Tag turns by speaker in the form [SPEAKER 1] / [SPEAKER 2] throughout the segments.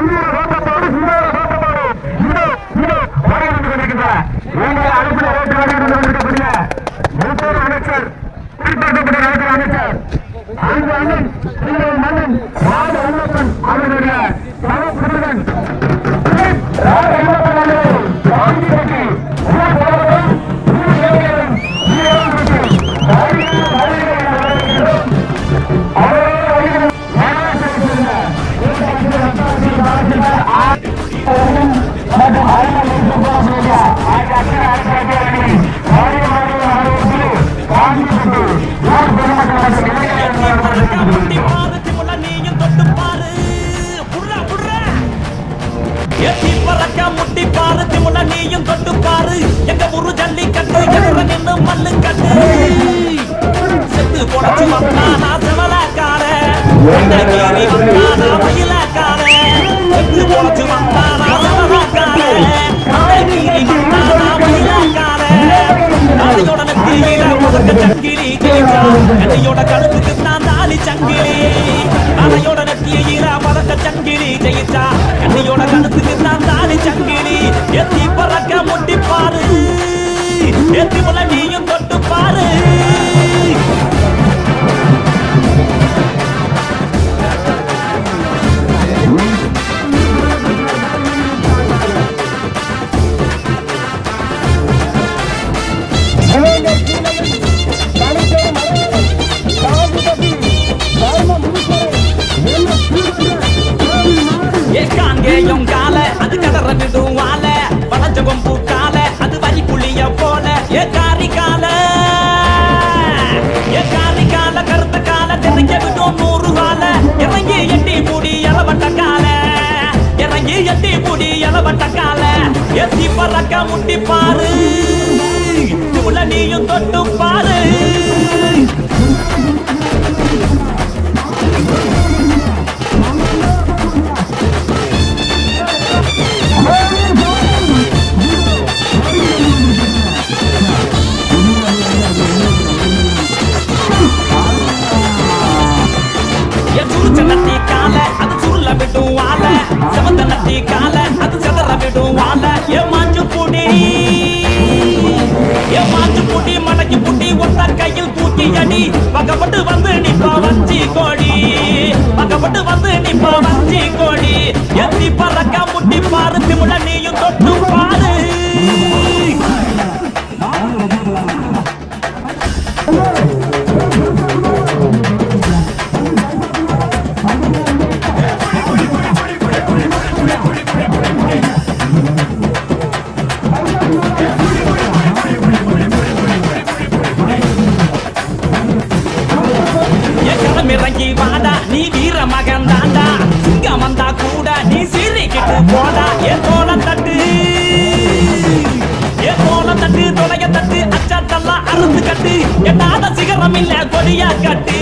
[SPEAKER 1] கம்பீர நோக்கத்தோடு சிந்தோட நோக்கத்தோடு இதோ இதோ வருகை வந்து கொண்டிருக்கின்ற எங்கள் ஓட்டு வருகை கொண்டிருக்கக்கூடிய மூத்தோர் அமைச்சர் பின்பற்றப்பட்ட நடக்கிற அமைச்சர் அன்பு அண்ணன் திரு மன்னன் ராஜ அண்ணப்பன் அவர்களுடைய சமப்புடன்
[SPEAKER 2] திமுல நீயும் தொட்டு பாரு. எங்க ஊரு ஜல்லிக்கட்டு எதிர நின்னு மல்லு கட்டு செத்து பொழைச்சு வந்தானா செவலக்கார கீறி வந்தானா. எத்தி பறக்க முட்டி பாரு. நீயும் தொட்டு பாடா நீ வீர மகன் தாண்டா. சிங்கம் வந்தா கூட நீ சிரிக்கிட்டு போடா. என் தோல தட்டு என் தோல தட்டு தொலைய தட்டு அச்சாட்டெல்லாம் அறுந்து கட்டு. எட்டாத சிகரம் இல்ல கொடியா கட்டி.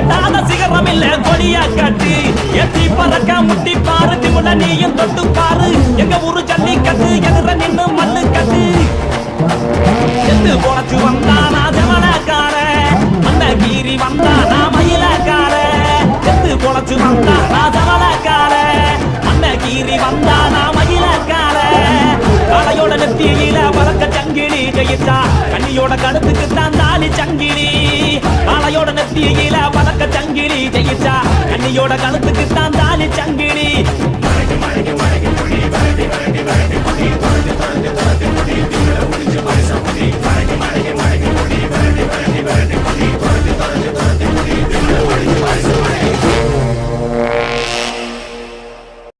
[SPEAKER 2] எட்டாத சிகரம் இல்ல கொடியா கட்டி. எத்தி பறக்க முட்டி பாரு திமுல நீயும் தொட்டு பாரு. எங்க ஊரு ஜல்லிக்கட்டு எதிர நின்னு சங்கிலி கண்ணியோட கழுத்துக்கு தான் தாலி சங்கிலி. காலையோட நெத்தியில பறக்க சங்கிலி ஜெயிச்சா? கண்ணியோட கழுத்துக்கு தான் தாலி சங்கிலி.